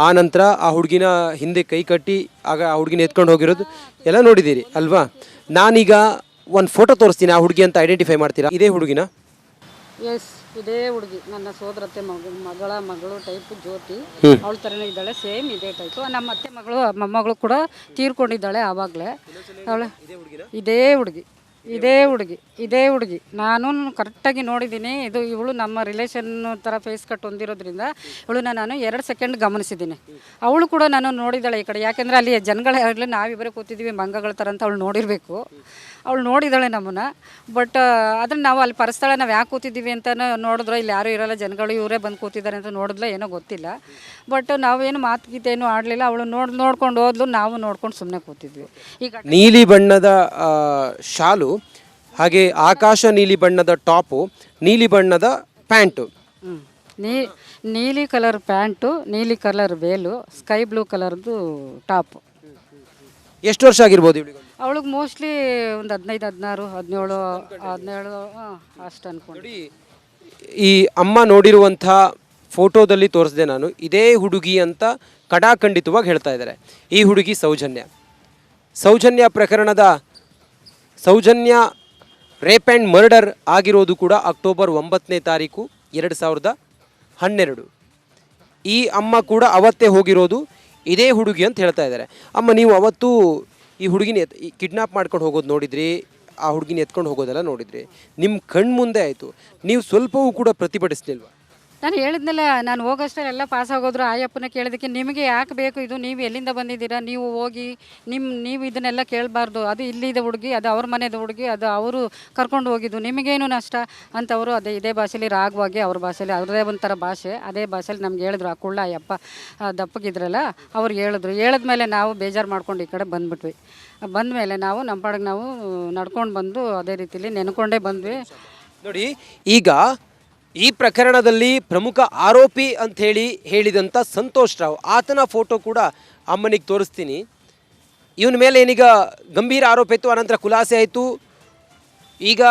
ಆ ನಂತರ ಆ ಹುಡುಗಿನ ಹಿಂದೆ ಕೈ ಕಟ್ಟಿ ಆಗ ಆ ಹುಡುಗಿನ ಎತ್ಕೊಂಡು ಹೋಗಿರೋದು. ಎಲ್ಲ ನೋಡಿದ್ದೀರಿ ಅಲ್ವಾ? ನಾನೀಗ ಒಂದು ಫೋಟೋ ತೋರಿಸ್ತೀನಿ ಆ ಹುಡುಗಿ ಅಂತ ಐಡೆಂಟಿಫೈ ಮಾಡ್ತೀರಾ? ಇದೇ ಹುಡುಗಿನ? ಎಸ್ ಇದೇ ಹುಡುಗಿ. ನನ್ನ ಸೋದರತ್ತೆ ಮಗ ಮಗಳ ಮಗಳು ಟೈಪ್ ಜ್ಯೋತಿ. ಅವಳ ಥರನೇ ಇದ್ದಾಳೆ ಸೇಮ್ ಇದೇ ಟೈಪು ನಮ್ಮ ಅತ್ತೆ ಮಗಳು ಮೊಮ್ಮಗಳು ಕೂಡ ತೀರ್ಕೊಂಡಿದ್ದಾಳೆ ಆವಾಗಲೇ. ಅವಳು ಇದೇ ಹುಡುಗಿ. ಇದೇ ಹುಡುಗಿ ಇದೇ ಹುಡುಗಿ. ನಾನು ಕರೆಕ್ಟಾಗಿ ನೋಡಿದ್ದೀನಿ. ಇದು ಇವಳು ನಮ್ಮ ರಿಲೇಷನ್ ಥರ ಫೇಸ್ ಕಟ್ ಹೊಂದಿರೋದ್ರಿಂದ ಇವಳನ್ನ ನಾನು ಎರಡು ಸೆಕೆಂಡ್ ಗಮನಿಸಿದ್ದೀನಿ. ಅವಳು ಕೂಡ ನಾನು ನೋಡಿದ್ದಾಳೆ ಈ ಕಡೆ. ಯಾಕೆಂದರೆ ಅಲ್ಲಿ ಜನಗಳ ನಾವಿಬ್ಬರೇ ಕೂತಿದ್ದೀವಿ, ಮಂಗಗಳ ಥರ ಅಂತ ಅವಳು ನೋಡಿರಬೇಕು. ಅವಳು ನೋಡಿದಾಳೆ ನಮ್ಮನ್ನ ಬಟ್ ಅದನ್ನ ನಾವು ಅಲ್ಲಿ ಪರಸ್ಥಳ ನಾವು ಯಾಕೆ ಕೂತಿದ್ದೀವಿ ಅಂತ ನೋಡಿದ್ರೆ ಇಲ್ಲಿ ಯಾರೂ ಇರೋಲ್ಲ ಜನಗಳು ಇವರೇ ಬಂದು ಕೂತಿದ್ದಾರೆ ಅಂತ ನೋಡಿದ್ಲೇ ಏನೋ ಗೊತ್ತಿಲ್ಲ. ಬಟ್ ನಾವೇನು ಮಾತು ಗೀತೆ ಏನೂ ಆಡಲಿಲ್ಲ ಅವಳು ನೋಡಿ ನೋಡ್ಕೊಂಡು ಹೋದ್ಲು ನಾವು ನೋಡ್ಕೊಂಡು ಸುಮ್ಮನೆ ಕೂತಿದ್ವಿ. ಈಗ ನೀಲಿ ಬಣ್ಣದ ಶಾಲು ಹಾಗೆ ಆಕಾಶ ನೀಲಿ ಬಣ್ಣದ ಟಾಪು ನೀಲಿ ಬಣ್ಣದ ಪ್ಯಾಂಟು. ನೀ ನೀಲಿ ಕಲರ್ ಪ್ಯಾಂಟು ನೀಲಿ ಕಲರ್ ವೇಲು ಸ್ಕೈ ಬ್ಲೂ ಕಲರ್ದು ಟಾಪು. ಎಷ್ಟು ವರ್ಷ ಆಗಿರ್ಬೋದು ಇವಳಿಗೆ ಅವಳಿಗೆ ಮೋಸ್ಟ್ಲಿ ಒಂದು ಹದಿನೈದು ಹದಿನಾರು ಹದಿನೇಳು ಹದಿನೇಳು ಅಷ್ಟು ಅನ್ಕೊಂಡು. ನೋಡಿ ಈ ಅಮ್ಮ ನೋಡಿರುವಂಥ ಫೋಟೋದಲ್ಲಿ ತೋರಿಸಿದೆ ನಾನು ಇದೇ ಹುಡುಗಿ ಅಂತ ಕಡಾಖಂಡಿತವಾಗಿ ಹೇಳ್ತಾ ಇದ್ದಾರೆ. ಈ ಹುಡುಗಿ ಸೌಜನ್ಯ. ಸೌಜನ್ಯ ಪ್ರಕರಣದ ಸೌಜನ್ಯ ರೇಪ್ ಆ್ಯಂಡ್ ಮರ್ಡರ್ ಆಗಿರೋದು ಕೂಡ ಅಕ್ಟೋಬರ್ ಒಂಬತ್ತನೇ ತಾರೀಕು ಎರಡು ಸಾವಿರದ ಹನ್ನೆರಡು. ಈ ಅಮ್ಮ ಕೂಡ ಅವತ್ತೇ ಹೋಗಿರೋದು ಇದೇ ಹುಡುಗಿ ಅಂತ ಹೇಳ್ತಾ ಇದ್ದಾರೆ. ಅಮ್ಮ, ನೀವು ಅವತ್ತು ಈ ಹುಡುಗಿನ ಎತ್ ಕಿಡ್ನಾಪ್ ಮಾಡ್ಕೊಂಡು ಹೋಗೋದು ನೋಡಿದ್ರಿ? ಆ ಹುಡುಗಿನ ಎತ್ಕೊಂಡು ಹೋಗೋದೆಲ್ಲ ನೋಡಿದ್ರಿ. ನಿಮ್ಮ ಕಣ್ಮುಂದೆ ಆಯಿತು. ನೀವು ಸ್ವಲ್ಪವೂ ಕೂಡ ಪ್ರತಿಭಟಿಸ್ಲಿಲ್ವಾ? ನಾನು ಹೇಳಿದ್ನಲ್ಲ, ನಾನು ಹೋಗೋಷ್ಟರಲ್ಲಿ ಎಲ್ಲ ಪಾಸ್ ಆಗೋದ್ರು ಆಯಪ್ಪನ ಕೇಳಿದಕ್ಕೆ ನಿಮಗೆ ಯಾಕೆ ಬೇಕು? ಇದು ನೀವು ಎಲ್ಲಿಂದ ಬಂದಿದ್ದೀರಾ? ನೀವು ಹೋಗಿ ನಿಮ್ಮ ನೀವು ಇದನ್ನೆಲ್ಲ ಕೇಳಬಾರ್ದು. ಅದು ಇಲ್ಲಿದ ಹುಡುಗಿ, ಅದು ಅವ್ರ ಮನೆಯದ ಹುಡುಗಿ, ಅದು ಅವರು ಕರ್ಕೊಂಡು ಹೋಗಿದ್ದು. ನಿಮಗೇನು ನಷ್ಟ? ಅಂತವರು ಅದೇ, ಇದೇ ಭಾಷೆಯಲ್ಲಿ ರಾಗವಾಗಿ ಅವ್ರ ಭಾಷೆಯಲ್ಲಿ ಅವ್ರದೇ ಒಂಥರ ಭಾಷೆ. ಅದೇ ಭಾಷೆಯಲ್ಲಿ ನಮ್ಗೆ ಹೇಳಿದ್ರು, ಆ ಕುಳ್ಳ ಅಯ್ಯಪ್ಪ ದಪ್ಪಗಿದ್ರಲ್ಲ? ಅವ್ರು ಹೇಳಿದ್ರು. ಹೇಳಿದ್ಮೇಲೆ ನಾವು ಬೇಜಾರು ಮಾಡ್ಕೊಂಡು ಈ ಕಡೆ ಬಂದ್ಬಿಟ್ವಿ. ಬಂದಮೇಲೆ ನಾವು, ನಮ್ಮ ಪಾಡಿಗೆ ನಾವು ನಡ್ಕೊಂಡು ಬಂದು ಅದೇ ರೀತಿಲಿ ನೆನ್ಕೊಂಡೇ ಬಂದ್ವಿ. ನೋಡಿ, ಈಗ ಈ ಪ್ರಕರಣದಲ್ಲಿ ಪ್ರಮುಖ ಆರೋಪಿ ಅಂಥೇಳಿ ಹೇಳಿ ಹೇಳಿದಂಥ ಸಂತೋಷ್ ರಾವ್. ಆತನ ಫೋಟೋ ಕೂಡ ಅಮ್ಮನಿಗೆ ತೋರಿಸ್ತೀನಿ. ಇವನ ಮೇಲೆ ಏನೀಗ ಗಂಭೀರ ಆರೋಪ ಇತ್ತು ಆನಂತರ ಖುಲಾಸೆ ಆಯಿತು. ಈಗ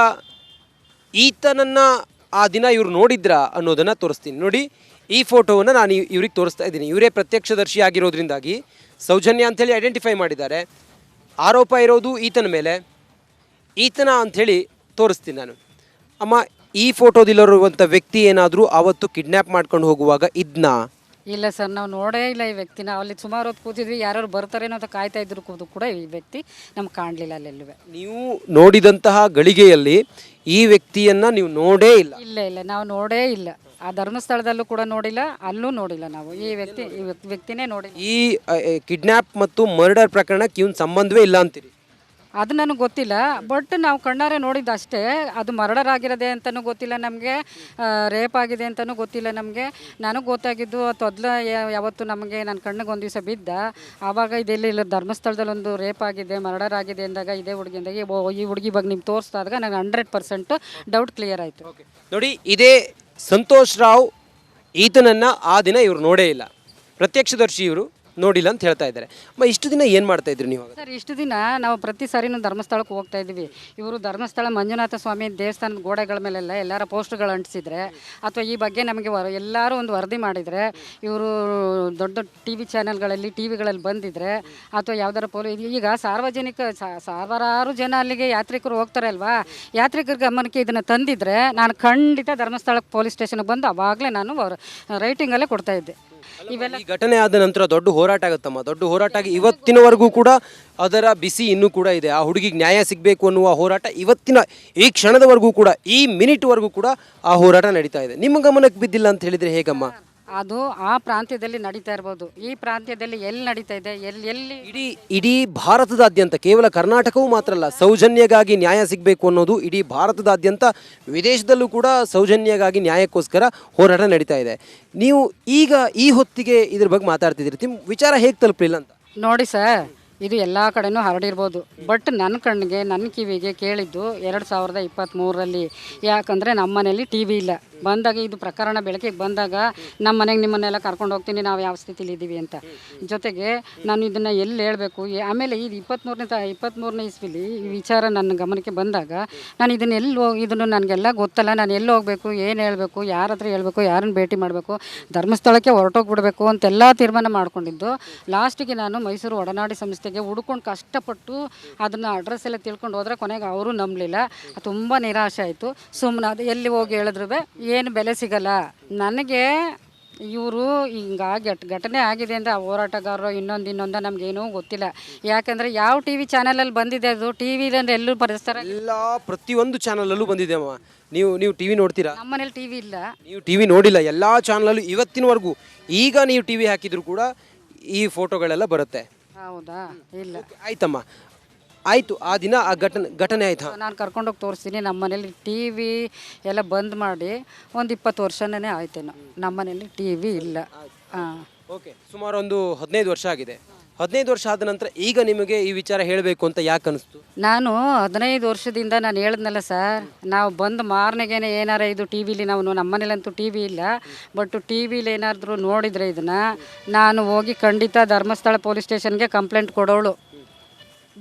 ಈತನನ್ನು ಆ ದಿನ ಇವ್ರು ನೋಡಿದ್ರ ಅನ್ನೋದನ್ನು ತೋರಿಸ್ತೀನಿ. ನೋಡಿ, ಈ ಫೋಟೋವನ್ನು ನಾನು ಇವ್- ಇವ್ರಿಗೆ ತೋರಿಸ್ತಾ ಇದ್ದೀನಿ. ಇವರೇ ಪ್ರತ್ಯಕ್ಷದರ್ಶಿ ಆಗಿರೋದ್ರಿಂದಾಗಿ ಸೌಜನ್ಯ ಅಂಥೇಳಿ ಐಡೆಂಟಿಫೈ ಮಾಡಿದ್ದಾರೆ. ಆರೋಪ ಇರೋದು ಈತನ ಮೇಲೆ. ಈತನ ಅಂಥೇಳಿ ತೋರಿಸ್ತೀನಿ ನಾನು. ಅಮ್ಮ ಈ ಫೋಟೋದಿಲ್ಲಿರುವಂಥ ವ್ಯಕ್ತಿ ಏನಾದರೂ ಆವತ್ತು ಕಿಡ್ನ್ಯಾಪ್ ಮಾಡ್ಕೊಂಡು ಹೋಗುವಾಗ ಇದ್ನಾ? ಇಲ್ಲ ಸರ್ ನಾವು ನೋಡೇ ಇಲ್ಲ ಈ ವ್ಯಕ್ತಿನ. ಅಲ್ಲಿ ಸುಮಾರು ಹೊತ್ತು ಕೂತಿದ್ವಿ. ಯಾರು ಬರ್ತಾರೇನೋ ಅಂತ ಕಾಯ್ತಾ ಇದ್ರು ಕೂತು ಕೂಡ ಈ ವ್ಯಕ್ತಿ ನಮ್ಗೆ ಕಾಣಲಿಲ್ಲ ಅಲ್ಲೆಲ್ಲುವೆ. ನೀವು ನೋಡಿದಂತಹ ಗಳಿಗೆಯಲ್ಲಿ ಈ ವ್ಯಕ್ತಿಯನ್ನ ನೀವು ನೋಡೇ ಇಲ್ಲ? ಇಲ್ಲ ಇಲ್ಲ. ನಾವು ನೋಡೇ ಇಲ್ಲ. ಆ ಧರ್ಮಸ್ಥಳದಲ್ಲೂ ಕೂಡ ನೋಡಿಲ್ಲ ಅಲ್ಲೂ ನೋಡಿಲ್ಲ ನಾವು. ಈ ವ್ಯಕ್ತಿ ಈ ವ್ಯಕ್ತಿನೇ ನೋಡಿಲ್ಲ. ಈ ಕಿಡ್ನ್ಯಾಪ್ ಮತ್ತು ಮರ್ಡರ್ ಪ್ರಕರಣಕ್ಕೆ ಇವನ್ ಸಂಬಂಧವೇ ಇಲ್ಲ ಅಂತೀರಿ? ಅದು ನನಗೆ ಗೊತ್ತಿಲ್ಲ. ಬಟ್ ನಾವು ಕಣ್ಣಾರೆ ನೋಡಿದ್ದು ಅಷ್ಟೇ ಅದು ಮರ್ಡರ್ ಆಗಿರೋದೆ ಅಂತಲೂ ಗೊತ್ತಿಲ್ಲ ನಮಗೆ ರೇಪ್ ಆಗಿದೆ ಅಂತಲೂ ಗೊತ್ತಿಲ್ಲ ನಮಗೆ. ನನಗೆ ಗೊತ್ತಾಗಿದ್ದು, ತೊದಲ ಯಾವತ್ತು ನಮಗೆ ನನ್ನ ಕಣ್ಣಿಗೆ ಒಂದು ದಿವಸ ಬಿದ್ದ, ಆವಾಗ ಇದೆಲ್ಲ ಇಲ್ಲ ಧರ್ಮಸ್ಥಳದಲ್ಲಿ ಒಂದು ರೇಪ್ ಆಗಿದೆ, ಮರ್ಡರ್ ಆಗಿದೆ ಅಂದಾಗ ಇದೇ ಹುಡುಗಿ ಅಂದಾಗ ಈ ಹುಡುಗಿ ಬಗ್ಗೆ ನಿಮ್ಗೆ ತೋರಿಸಿದಾಗ ನನಗೆ ಹಂಡ್ರೆಡ್ ಪರ್ಸೆಂಟ್ ಡೌಟ್ ಕ್ಲಿಯರ್ ಆಯಿತು. ನೋಡಿ, ಇದೇ ಸಂತೋಷ್ ರಾವ್ ಈತನನ್ನು ಆ ದಿನ ಇವರು ನೋಡೇ ಇಲ್ಲ. ಪ್ರತ್ಯಕ್ಷದರ್ಶಿ ಇವರು. ನೋಡಿಲ್ಲ ಅಂತ ಹೇಳ್ತಾ ಇದ್ದಾರೆ. ಇಷ್ಟು ದಿನ ಏನು ಮಾಡ್ತಾ ಇದ್ರಿ ನೀವು? ಸರ್ ಇಷ್ಟು ದಿನ ನಾವು ಪ್ರತಿ ಸಾರಿನೂ ಧರ್ಮಸ್ಥಳಕ್ಕೆ ಹೋಗ್ತಾ ಇದ್ದೀವಿ. ಇವರು ಧರ್ಮಸ್ಥಳ ಮಂಜುನಾಥ ಸ್ವಾಮಿ ದೇವಸ್ಥಾನದ ಗೋಡೆಗಳ ಮೇಲೆಲ್ಲ ಎಲ್ಲರ ಪೋಸ್ಟ್ಗಳು ಅಂಟಿಸಿದ್ರೆ ಅಥವಾ ಈ ಬಗ್ಗೆ ನಮಗೆ ವರ ಎಲ್ಲರೂ ಒಂದು ವರದಿ ಮಾಡಿದರೆ ಇವರು ದೊಡ್ಡ ದೊಡ್ಡ ಟಿ ವಿ ಚಾನೆಲ್ಗಳಲ್ಲಿ ಟಿ ವಿಗಳಲ್ಲಿ ಬಂದಿದ್ರೆ ಅಥವಾ ಯಾವ್ದಾರ ಪೊಲೀ ಈಗ ಸಾರ್ವಜನಿಕ ಸಾವಿರಾರು ಜನ ಅಲ್ಲಿಗೆ ಯಾತ್ರಿಕರು ಹೋಗ್ತಾರೆ ಅಲ್ವಾ? ಯಾತ್ರಿಕರ ಗಮನಕ್ಕೆ ಇದನ್ನು ತಂದಿದ್ರೆ ನಾನು ಖಂಡಿತ ಧರ್ಮಸ್ಥಳಕ್ಕೆ ಪೊಲೀಸ್ ಸ್ಟೇಷನ್ಗೆ ಬಂದು ಅವಾಗಲೇ ನಾನು ರೈಟಿಂಗಲ್ಲೇ ಕೊಡ್ತಾ ಇದ್ದೆ. ಇವೆಲ್ಲ ಘಟನೆ ಆದ ನಂತರ ದೊಡ್ಡ ಹೋರಾಟ ಆಗುತ್ತಮ್ಮ. ದೊಡ್ಡ ಹೋರಾಟ ಆಗಿ ಇವತ್ತಿನವರೆಗೂ ಕೂಡ ಅದರ ಬಿಸಿ ಇನ್ನೂ ಕೂಡ ಇದೆ. ಆ ಹುಡುಗಿಗೆ ನ್ಯಾಯ ಸಿಗಬೇಕು ಅನ್ನುವ ಹೋರಾಟ ಇವತ್ತಿನ ಈ ಕ್ಷಣದವರೆಗೂ ಕೂಡ, ಈ ಮಿನಿಟ್ವರೆಗೂ ಕೂಡ ಆ ಹೋರಾಟ ನಡೀತಾ ಇದೆ. ನಿಮ್ಮ ಗಮನಕ್ಕೆ ಬಿದ್ದಿಲ್ಲ ಅಂತ ಹೇಳಿದ್ರೆ ಹೇಗಮ್ಮ? ಅದು ಆ ಪ್ರಾಂತ್ಯದಲ್ಲಿ ನಡೀತಾ ಇರ್ಬೋದು. ಈ ಪ್ರಾಂತ್ಯದಲ್ಲಿ ಎಲ್ಲಿ ನಡೀತಾ ಇದೆ? ಎಲ್ಲಿ ಎಲ್ಲಿ? ಇಡೀ ಇಡೀ ಭಾರತದಾದ್ಯಂತ ಕೇವಲ ಕರ್ನಾಟಕವೂ ಮಾತ್ರ ಅಲ್ಲ ಸೌಜನ್ಯಗಾಗಿ ನ್ಯಾಯ ಸಿಗಬೇಕು ಅನ್ನೋದು ಇಡೀ ಭಾರತದಾದ್ಯಂತ ವಿದೇಶದಲ್ಲೂ ಕೂಡ ಸೌಜನ್ಯಗಾಗಿ ನ್ಯಾಯಕ್ಕೋಸ್ಕರ ಹೋರಾಟ ನಡೀತಾ ಇದೆ. ನೀವು ಈಗ ಈ ಹೊತ್ತಿಗೆ ಇದ್ರ ಬಗ್ಗೆ ಮಾತಾಡ್ತಿದ್ದೀರಿ. ನಿಮ್ಮ ವಿಚಾರ ಹೇಗೆ ತಲುಪಲಿಲ್ಲ ಅಂತ? ನೋಡಿ ಸರ್ ಇದು ಎಲ್ಲ ಕಡೆನೂ ಹರಡಿರ್ಬೋದು. ಬಟ್ ನನ್ನ ಕಣ್ಣಿಗೆ ನನ್ನ ಕಿವಿಗೆ ಕೇಳಿದ್ದು ಎರಡು ಸಾವಿರದ ಇಪ್ಪತ್ತ್ಮೂರರಲ್ಲಿ ಯಾಕಂದರೆ ನಮ್ಮ ಮನೇಲಿ ಟಿ ವಿ ಇಲ್ಲ. ಬಂದಾಗ ಇದು ಪ್ರಕರಣ ಬೆಳಕಿಗೆ ಬಂದಾಗ ನಮ್ಮ ಮನೆಗೆ ನಿಮ್ಮನ್ನೆಲ್ಲ ಕರ್ಕೊಂಡು ಹೋಗ್ತೀನಿ, ನಾವು ಯಾವ ಸ್ಥಿತಿಲಿ ಇದ್ದೀವಿ ಅಂತ. ಜೊತೆಗೆ ನಾನು ಇದನ್ನು ಎಲ್ಲಿ ಹೇಳಬೇಕು? ಆಮೇಲೆ ಇದು ಇಪ್ಪತ್ತ್ಮೂರನೇ ತ ಇಪ್ಪತ್ತ್ಮೂರನೇ ಇಸ್ವಿಲಿ ಈ ವಿಚಾರ ನನ್ನ ಗಮನಕ್ಕೆ ಬಂದಾಗ ನಾನು ಇದನ್ನು ಎಲ್ಲಿ ಹೋಗಿ, ಇದನ್ನು ನನಗೆಲ್ಲ ಗೊತ್ತಲ್ಲ. ನಾನು ಎಲ್ಲಿ ಹೋಗಬೇಕು? ಏನು ಹೇಳಬೇಕು? ಯಾರ ಹತ್ರ ಹೇಳಬೇಕು? ಯಾರನ್ನು ಭೇಟಿ ಮಾಡಬೇಕು? ಧರ್ಮಸ್ಥಳಕ್ಕೆ ಹೊರಟೋಗ್ಬಿಡ್ಬೇಕು ಅಂತೆಲ್ಲ ತೀರ್ಮಾನ ಮಾಡಿಕೊಂಡಿದ್ದು. ಲಾಸ್ಟಿಗೆ ನಾನು ಮೈಸೂರು ಒಡನಾಡಿ ಸಂಸ್ಥೆ ಸಂಸ್ಥೆಗೆ ಹುಡ್ಕೊಂಡು ಕಷ್ಟಪಟ್ಟು ಅದನ್ನು ಅಡ್ರೆಸ್ ಎಲ್ಲ ತಿಳ್ಕೊಂಡು ಹೋದ್ರೆ ಕೊನೆಗೆ ಅವರು ನಂಬಲಿಲ್ಲ. ತುಂಬ ನಿರಾಶೆ ಆಯಿತು. ಸುಮ್ಮನೆ ಅದು ಎಲ್ಲಿ ಹೋಗಿ ಹೇಳಿದ್ರು ಏನು ಬೆಲೆ ಸಿಗಲ್ಲ. ನನಗೆ ಇವರು ಹಿಂಗಾಗಿ ಘಟ್ ಘಟನೆ ಆಗಿದೆ ಅಂದರೆ ಆ ಹೋರಾಟಗಾರರು ಇನ್ನೊಂದು ಇನ್ನೊಂದು ನಮಗೇನೂ ಗೊತ್ತಿಲ್ಲ. ಯಾಕಂದರೆ ಯಾವ ಟಿ ವಿ ಚಾನಲಲ್ಲಿ ಬಂದಿದೆ ಅದು? ಟಿ ವಿ ಅಂದರೆ ಎಲ್ಲರೂ ಬರೆಸ್ತಾರೆ ಎಲ್ಲ ಪ್ರತಿಯೊಂದು ಚಾನಲಲ್ಲೂ ಬಂದಿದೆ ಅಮ್ಮ. ನೀವು ನೀವು ಟಿ ವಿ ನೋಡ್ತೀರಾ? ನಮ್ಮ ಮನೇಲಿ ಟಿ ವಿ ಇಲ್ಲ. ನೀವು ಟಿ ವಿ ನೋಡಿಲ್ಲ. ಎಲ್ಲ ಚಾನಲಲ್ಲೂ ಇವತ್ತಿನವರೆಗೂ ಈಗ ನೀವು ಟಿ ವಿ ಹಾಕಿದ್ರು ಕೂಡ ಈ ಫೋಟೋಗಳೆಲ್ಲ ಬರುತ್ತೆ. ಹೌದಾ? ಇಲ್ಲ. ಆಯ್ತಮ್ಮ. ಆಯಿತು ಆ ದಿನ ಆ ಘಟನೆ ಘಟನೆ ಆಯ್ತಾ. ನಾನು ಕರ್ಕೊಂಡೋಗಿ ತೋರಿಸ್ತೀನಿ. ನಮ್ಮ ಮನೇಲಿ ಟಿ ವಿ ಎಲ್ಲ ಬಂದ್ ಮಾಡಿ ಒಂದು ಇಪ್ಪತ್ತು ವರ್ಷನೇ ಆಯ್ತೇನೋ. ನಮ್ಮ ಮನೇಲಿ ಟಿ ವಿ ಇಲ್ಲ. ಹಾಂ. ಓಕೆ ಸುಮಾರು ಒಂದು ಹದಿನೈದು ವರ್ಷ ಆಗಿದೆ. ಹದಿನೈದು ವರ್ಷ ಆದ ನಂತರ ಈಗ ನಿಮಗೆ ಈ ವಿಚಾರ ಹೇಳಬೇಕು ಅಂತ ಯಾಕೆ ಅನಿಸ್ತು? ನಾನು ಹದಿನೈದು ವರ್ಷದಿಂದ ನಾನು ಹೇಳಿದ್ನಲ್ಲ ಸರ್, ನಾವು ಬಂದು ಮಾರನೆಗೇನೆ ಏನಾರ ಇದು ಟಿ ವಿಲಿ ನಾವು ನಮ್ಮ ಮನೇಲಂತೂ ಟಿ ವಿ ಇಲ್ಲ ಬಟ್ ಟಿ ವಿಲಿ ಏನಾದರೂ ನೋಡಿದರೆ ಇದನ್ನು, ನಾನು ಹೋಗಿ ಖಂಡಿತ ಧರ್ಮಸ್ಥಳ ಪೊಲೀಸ್ ಸ್ಟೇಷನ್ಗೆ ಕಂಪ್ಲೇಂಟ್ ಕೊಡೋಳು.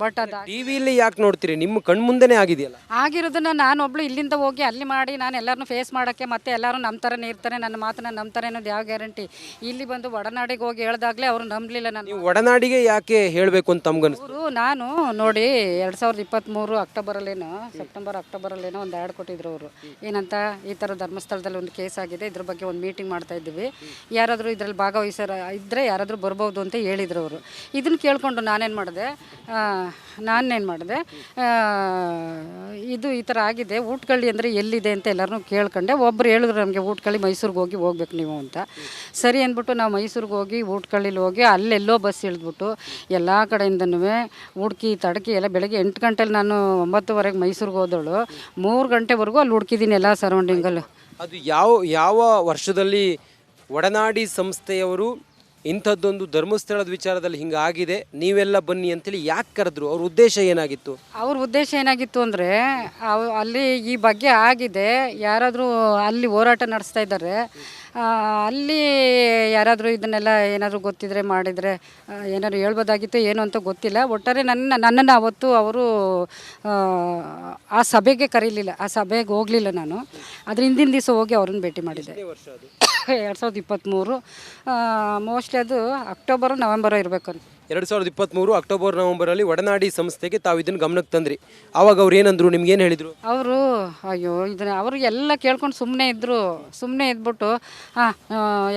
ಬಟ್ ಅದು ಟಿ ವಿಲಿ ಯಾಕೆ ನೋಡ್ತೀರಿ? ನಿಮ್ಮ ಕಣ್ಮುಂದೆನೇ ಆಗಿದೆಯಲ್ಲ. ಆಗಿರೋದನ್ನ ನಾನು ಒಬ್ಳು ಇಲ್ಲಿಂದ ಹೋಗಿ ಅಲ್ಲಿ ಮಾಡಿ ನಾನು ಎಲ್ಲರನ್ನೂ ಫೇಸ್ ಮಾಡೋಕ್ಕೆ ಮತ್ತೆ ಎಲ್ಲರೂ ನಮ್ಮ ಥರನೇ ಇರ್ತಾರೆ ನನ್ನ ಮಾತನ್ನ ನಂಬ್ತಾರೆ ಅನ್ನೋದು ಯಾವ ಗ್ಯಾರಂಟಿ ಇಲ್ಲಿ ಬಂದು ಒಡನಾಡಿಗೆ ಹೋಗಿ ಹೇಳ್ದಾಗಲೇ ಅವರು ನಂಬಲಿಲ್ಲ ನಾನು ನೀವು ಒಡನಾಡಿಗೆ ಯಾಕೆ ಹೇಳಬೇಕು ಅಂತ ತಮ್ಗನ್ಸ್ತು? ಅವರು ನಾನು ನೋಡಿ ಎರಡು ಸಾವಿರದ ಇಪ್ಪತ್ತ್ಮೂರು ಅಕ್ಟೋಬರಲ್ಲೇನೋ ಸೆಪ್ಟೆಂಬರ್ ಅಕ್ಟೋಬರಲ್ಲೇನೋ ಒಂದು ಆ್ಯಡ್ ಕೊಟ್ಟಿದ್ರು ಅವರು. ಏನಂತ? ಈ ಥರ ಧರ್ಮಸ್ಥಳದಲ್ಲಿ ಒಂದು ಕೇಸ್ ಆಗಿದೆ ಇದ್ರ ಬಗ್ಗೆ ಒಂದು ಮೀಟಿಂಗ್ ಮಾಡ್ತಾ ಇದ್ದೀವಿ ಯಾರಾದರೂ ಇದರಲ್ಲಿ ಭಾಗವಹಿಸೋರ ಇದ್ದರೆ ಯಾರಾದರೂ ಬರ್ಬೋದು ಅಂತ ಹೇಳಿದ್ರು ಅವರು. ಇದನ್ನು ಕೇಳಿಕೊಂಡು ನಾನೇನು ಮಾಡಿದೆ? ನಾನೇನು ಮಾಡಿದೆ ಇದು ಈ ಥರ ಆಗಿದೆ, ಊಟ್ಕಳ್ಳಿ ಅಂದರೆ ಎಲ್ಲಿದೆ ಅಂತ ಎಲ್ಲರೂ ಕೇಳ್ಕೊಂಡೆ. ಒಬ್ಬರು ಹೇಳಿದ್ರು ನಮಗೆ ಊಟ್ಕಳ್ಳಿ ಮೈಸೂರಿಗೆ ಹೋಗಿ ಹೋಗ್ಬೇಕು ನೀವು ಅಂತ. ಸರಿ ಅಂದ್ಬಿಟ್ಟು ನಾವು ಮೈಸೂರಿಗೆ ಹೋಗಿ ಊಟಕಳ್ಳಿಲಿ ಹೋಗಿ ಅಲ್ಲೆಲ್ಲೋ ಬಸ್ ಇಳಿದ್ಬಿಟ್ಟು ಎಲ್ಲ ಕಡೆಯಿಂದನೂ ಹುಡುಕಿ ತಡಕಿ ಎಲ್ಲ ಬೆಳಗ್ಗೆ ಎಂಟು ಗಂಟೆಲಿ ನಾನು ಒಂಬತ್ತುವರೆಗೆ ಮೈಸೂರಿಗೆ ಹೋದಳು. ಮೂರು ಗಂಟೆವರೆಗೂ ಅಲ್ಲಿ ಹುಡುಕಿದ್ದೀನಿ ಎಲ್ಲ ಸರೌಂಡಿಂಗಲ್ಲಿ ಅದು ಯಾವ ಯಾವ ವರ್ಷದಲ್ಲಿ ಒಡನಾಡಿ ಸಂಸ್ಥೆಯವರು ಇಂಥದ್ದೊಂದು ಧರ್ಮಸ್ಥಳದ ವಿಚಾರದಲ್ಲಿ ಹಿಂಗಾಗಿದೆ, ನೀವೆಲ್ಲ ಬನ್ನಿ ಅಂತೇಳಿ ಯಾಕೆ ಕರೆದ್ರು? ಅವ್ರ ಉದ್ದೇಶ ಏನಾಗಿತ್ತು? ಅವ್ರ ಉದ್ದೇಶ ಏನಾಗಿತ್ತು ಅಂದರೆ ಅಲ್ಲಿ ಈ ಬಗ್ಗೆ ಆಗಿದೆ, ಯಾರಾದರೂ ಅಲ್ಲಿ ಹೋರಾಟ ನಡೆಸ್ತಾ ಇದ್ದಾರೆ ಅಲ್ಲಿ ಯಾರಾದರೂ ಇದನ್ನೆಲ್ಲ ಏನಾದರೂ ಗೊತ್ತಿದ್ರೆ ಮಾಡಿದರೆ ಏನಾದ್ರು ಹೇಳ್ಬೋದಾಗಿತ್ತು ಏನು ಅಂತ ಗೊತ್ತಿಲ್ಲ. ಒಟ್ಟಾರೆ ನನ್ನ ನನ್ನನ್ನು ಅವತ್ತು ಅವರು ಆ ಸಭೆಗೆ ಕರೀಲಿಲ್ಲ. ಆ ಸಭೆಗೆ ಹೋಗಲಿಲ್ಲ ನಾನು. ಅದ್ರ ಹಿಂದಿನ ದಿವಸ ಹೋಗಿ ಅವ್ರನ್ನ ಭೇಟಿ ಮಾಡಿದ್ದೆ ಅದು? ಎರಡು ಸಾವಿರದ ಇಪ್ಪತ್ತ್ಮೂರು ಮೋಸ್ಟ್ಲಿ ಅದು ಅಕ್ಟೋಬರು ನವೆಂಬರು ಇರಬೇಕು ಅಂತ ಎರಡು ಸಾವಿರದ ಇಪ್ಪತ್ತ್ಮೂರು ಅಕ್ಟೋಬರ್, ನವೆಂಬರಲ್ಲಿ ಒಡನಾಡಿ ಸಂಸ್ಥೆಗೆ ತಾವು ಇದನ್ನು ಗಮನಕ್ಕೆ ತಂದ್ರಿ. ಆವಾಗ ಅವ್ರು ಏನಂದ್ರು, ನಿಮ್ಗೆ ಏನು ಹೇಳಿದರು? ಅವರು, ಅಯ್ಯೋ, ಇದನ್ನ ಅವರು ಕೇಳ್ಕೊಂಡು ಸುಮ್ಮನೆ ಇದ್ದರು ಸುಮ್ಮನೆ ಇದ್ಬಿಟ್ಟು ಹಾಂ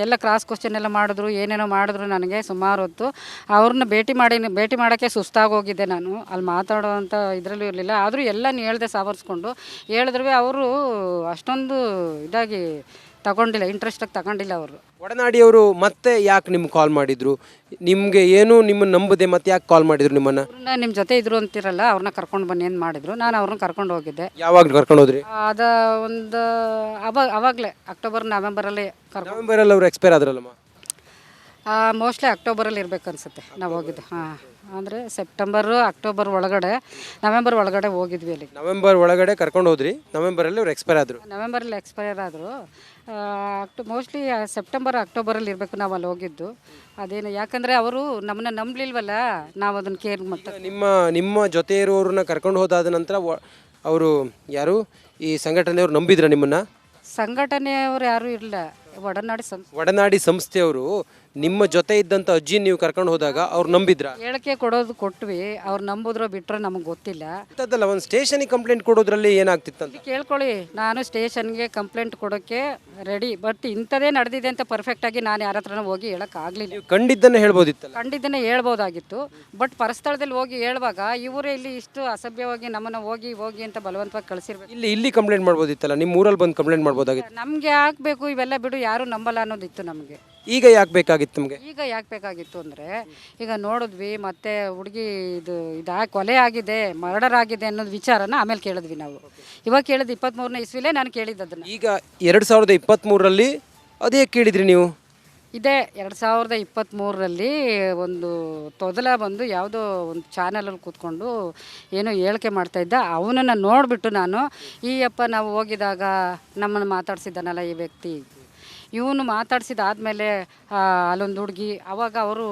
ಎಲ್ಲ ಕ್ರಾಸ್ ಕ್ವಶನ್ ಎಲ್ಲ ಮಾಡಿದ್ರು, ಏನೇನೋ ಮಾಡಿದ್ರು ನನಗೆ ಸುಮಾರು ಹೊತ್ತು. ಅವ್ರನ್ನ ಭೇಟಿ ಮಾಡಿ, ಭೇಟಿ ಮಾಡೋಕ್ಕೆ ಸುಸ್ತಾಗೋಗಿದ್ದೆ ನಾನು. ಅಲ್ಲಿ ಮಾತಾಡೋವಂಥ ಇದರಲ್ಲೂ ಇರಲಿಲ್ಲ. ಆದರೂ ಎಲ್ಲ ಹೇಳ್ದೆ ಸಾವರ್ಸ್ಕೊಂಡು ಹೇಳಿದ್ರು ಅವರು ಅಷ್ಟೊಂದು ಇದಾಗಿ ತಗೊಂಡಿಲ್ಲ ಇಂಟ್ರೆಸ್ಟಾಗಿ ತಗೊಂಡಿಲ್ಲ ಅವರು. ಒಡನಾಡಿಯವರು ಮತ್ತೆ ಯಾಕೆ ನಿಮ್ಗೆ ಕಾಲ್ ಮಾಡಿದ್ರು? ನಿಮಗೆ ಏನು ನಿಮ್ಮನ್ನು ನಂಬದೆ ಮತ್ತೆ ಯಾಕೆ ಕಾಲ್ ಮಾಡಿದ್ರು ನಿಮ್ಮನ್ನು? ಅವ್ರನ್ನ ನಿಮ್ಮ ಜೊತೆ ಇದ್ರು ಅಂತಿರಲ್ಲ ಅವ್ರನ್ನ ಕರ್ಕೊಂಡು ಬನ್ನಿ ಏನು ಮಾಡಿದ್ರು. ನಾನು ಅವ್ರನ್ನ ಕರ್ಕೊಂಡು ಹೋಗಿದ್ದೆ. ಯಾವಾಗ ಕರ್ಕೊಂಡು ಹೋದ್ರಿ? ಅದ ಒಂದು ಅವಾಗ ಅವಾಗಲೇ ಅಕ್ಟೋಬರ್ ನವೆಂಬರಲ್ಲಿ ನವೆಂಬರ್ ಅಲ್ಲಿ ಅವ್ರು ಎಕ್ಸ್ಪೈರ್ ಆದ್ರಲ್ಲ ಮೋಸ್ಟ್ಲಿ ಅಕ್ಟೋಬರಲ್ಲಿ ಇರ್ಬೇಕು ಅನ್ಸುತ್ತೆ ನಾವು ಹೋಗಿದ್ದು. ಹಾಂ ಅಂದರೆ ಸೆಪ್ಟೆಂಬರು ಅಕ್ಟೋಬರ್ ಒಳಗಡೆ ನವೆಂಬರ್ ಒಳಗಡೆ ಹೋಗಿದ್ವಿ ಅಲ್ಲಿ. ನವೆಂಬರ್ ಒಳಗಡೆ ಕರ್ಕೊಂಡು ಹೋದ್ರಿ ನವೆಂಬರಲ್ಲಿ ಅವ್ರು ಎಕ್ಸ್ಪೈರ್ ಆದರು. ನವೆಂಬರಲ್ಲಿ ಎಕ್ಸ್ಪೈರ್ ಆದರು. ಅಕ್ಟೋ ಮೋಸ್ಟ್ಲಿ ಸೆಪ್ಟೆಂಬರ್ ಅಕ್ಟೋಬರಲ್ಲಿ ಇರಬೇಕು ನಾವು ಅಲ್ಲಿ ಹೋಗಿದ್ದು. ಅದೇನು ಯಾಕಂದರೆ ಅವರು ನಮ್ಮನ್ನ ನಂಬಲಿಲ್ವಲ್ಲ ನಾವು ಅದನ್ನು ಕೇರ್ ಮತ್ತೆ ನಿಮ್ಮ ನಿಮ್ಮ ಜೊತೆ ಇರೋರನ್ನ ಕರ್ಕೊಂಡು ಹೋದಾದ ನಂತರ ಅವರು ಯಾರು? ಈ ಸಂಘಟನೆಯವರು ನಂಬಿದ್ರ ನಿಮ್ಮನ್ನ? ಸಂಘಟನೆಯವರು ಯಾರೂ ಇಲ್ಲ ಒಡನಾಡಿ ಸಂಸ್ಥೆ. ಒಡನಾಡಿ ಸಂಸ್ಥೆಯವರು ನಿಮ್ಮ ಜೊತೆ ಇದ್ದಂಥ ಅಜ್ಜಿ ನೀವು ಕರ್ಕೊಂಡು ಹೋದಾಗ ಅವ್ರು ನಂಬಿದ್ರ? ಹೇಳಿಕೆ ಕೊಡೋದು ಕೊಟ್ವಿ ಅವ್ರು ನಂಬುದ್ರೋ ಬಿಟ್ಟರೆ ನಮಗೆ ಗೊತ್ತಿಲ್ಲ. ಅಂತದ್ದಲ್ಲ ಒಂದು ಸ್ಟೇಷನಿಗೆ ಕಂಪ್ಲೇಂಟ್ ಕೊಡೋದ್ರಲ್ಲಿ ಏನಾಗ್ತಿತ್ತಂತ? ಅಂತ ಕೇಳ್ಕೊಳ್ಳಿ ನಾನು ಸ್ಟೇಷನ್ಗೆ ಕಂಪ್ಲೇಂಟ್ ಕೊಡೋಕ್ಕೆ ರೆಡಿ ಬಟ್ ಇಂಥದೇ ನಡೆದಿದೆ ಅಂತ ಪರ್ಫೆಕ್ಟಾಗಿ ನಾನು ಯಾರ ಹತ್ರನೂ ಹೋಗಿ ಹೇಳೋಕ್ಕಾಗಲಿಲ್ಲ ನೀವು ಹೇಳ್ಬೋದಿತ್ತು ಹೇಳ್ಬೋದಿತ್ತಲ್ಲ? ಕಂಡಿದ್ದನ್ನೇ ಹೇಳ್ಬೋದಾಗಿತ್ತು ಬಟ್ ಪರಸ್ಥಳದಲ್ಲಿ ಹೋಗಿ ಹೇಳುವಾಗ ಇವರೇ ಇಲ್ಲಿ ಇಷ್ಟು ಅಸಭ್ಯವಾಗಿ ನಮ್ಮನ್ನು ಹೋಗಿ ಹೋಗಿ ಅಂತ ಬಲವಂತವಾಗಿ ಕಳಿಸಿರ್ಬೇಕು. ಇಲ್ಲಿ ಇಲ್ಲಿ ಕಂಪ್ಲೇಂಟ್ ಮಾಡ್ಬೋದಿತ್ತಲ್ಲ ನಿಮ್ಮ ಊರಲ್ಲಿ ಬಂದು ಕಂಪ್ಲೇಂಟ್ ಮಾಡ್ಬೋದಾಗಿತ್ತು? ನಮಗೆ ಆಗಬೇಕು ಇವೆಲ್ಲ ಬಿಡು ಯಾರು ನಂಬಲ್ಲ ಅನ್ನೋದಿತ್ತು ನಮಗೆ. ಈಗ ಯಾಕೆ ಬೇಕಾಗಿತ್ತು ನಿಮಗೆ? ಈಗ ಯಾಕೆ ಬೇಕಾಗಿತ್ತು ಅಂದರೆ ಈಗ ನೋಡಿದ್ವಿ ಮತ್ತೆ ಹುಡುಗಿ ಇದು ಇದು ಕೊಲೆ ಆಗಿದೆ ಮರ್ಡರ್ ಆಗಿದೆ ಅನ್ನೋದು ವಿಚಾರನ ಆಮೇಲೆ ಕೇಳಿದ್ವಿ ನಾವು. ಇವಾಗ ಕೇಳಿದ್ ಇಪ್ಪತ್ತ್ಮೂರನೇ ಇಸ್ವಿಲೇ ನಾನು ಕೇಳಿದ್ದು ಅದನ್ನು ಈಗ ಎರಡು ಸಾವಿರದ ಇಪ್ಪತ್ತ್ಮೂರರಲ್ಲಿ ಅದೇ ಕೇಳಿದ್ರಿ ನೀವು? ಇದೇ ಎರಡು ಸಾವಿರದ ಇಪ್ಪತ್ತ್ಮೂರರಲ್ಲಿ ಒಂದು ತೊದಲ ಬಂದು ಯಾವುದೋ ಒಂದು ಚಾನಲಲ್ಲಿ ಕೂತ್ಕೊಂಡು ಏನೋ ಹೇಳಿಕೆ ಮಾಡ್ತಾಯಿದ್ದ ಅವನನ್ನು ನೋಡಿಬಿಟ್ಟು ನಾನು ಈ ಅಪ್ಪ ನಾವು ಹೋಗಿದಾಗ ನಮ್ಮನ್ನು ಮಾತಾಡ್ಸಿದ್ದಾನಲ್ಲ ಈ ವ್ಯಕ್ತಿ. ಇವನು ಮಾತಾಡ್ಸಿದ ಆದ್ಮೇಲೆ ಅಲ್ಲೊಂದು ಹುಡುಗಿ ಅವಾಗ ಅವರು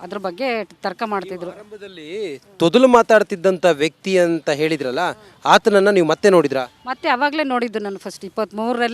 ಅದ್ರ ಬಗ್ಗೆ ತರ್ಕ ಮಾಡ್ತಿದ್ರು. ಆರಂಭದಲ್ಲಿ ತೊದಲು ಮಾತಾಡ್ತಿದ್ದಂಥ ವ್ಯಕ್ತಿ ಅಂತ ಹೇಳಿದ್ರಲ್ಲ ಆತನನ್ನ ನೀವು ಮತ್ತೆ ನೋಡಿದ್ರಾ? ಮತ್ತೆ ಅವಾಗಲೇ ನೋಡಿದ್ದು ನಾನು ಫಸ್ಟ್ ಇಪ್ಪತ್ತ್ಮೂರರಲ್ಲೇ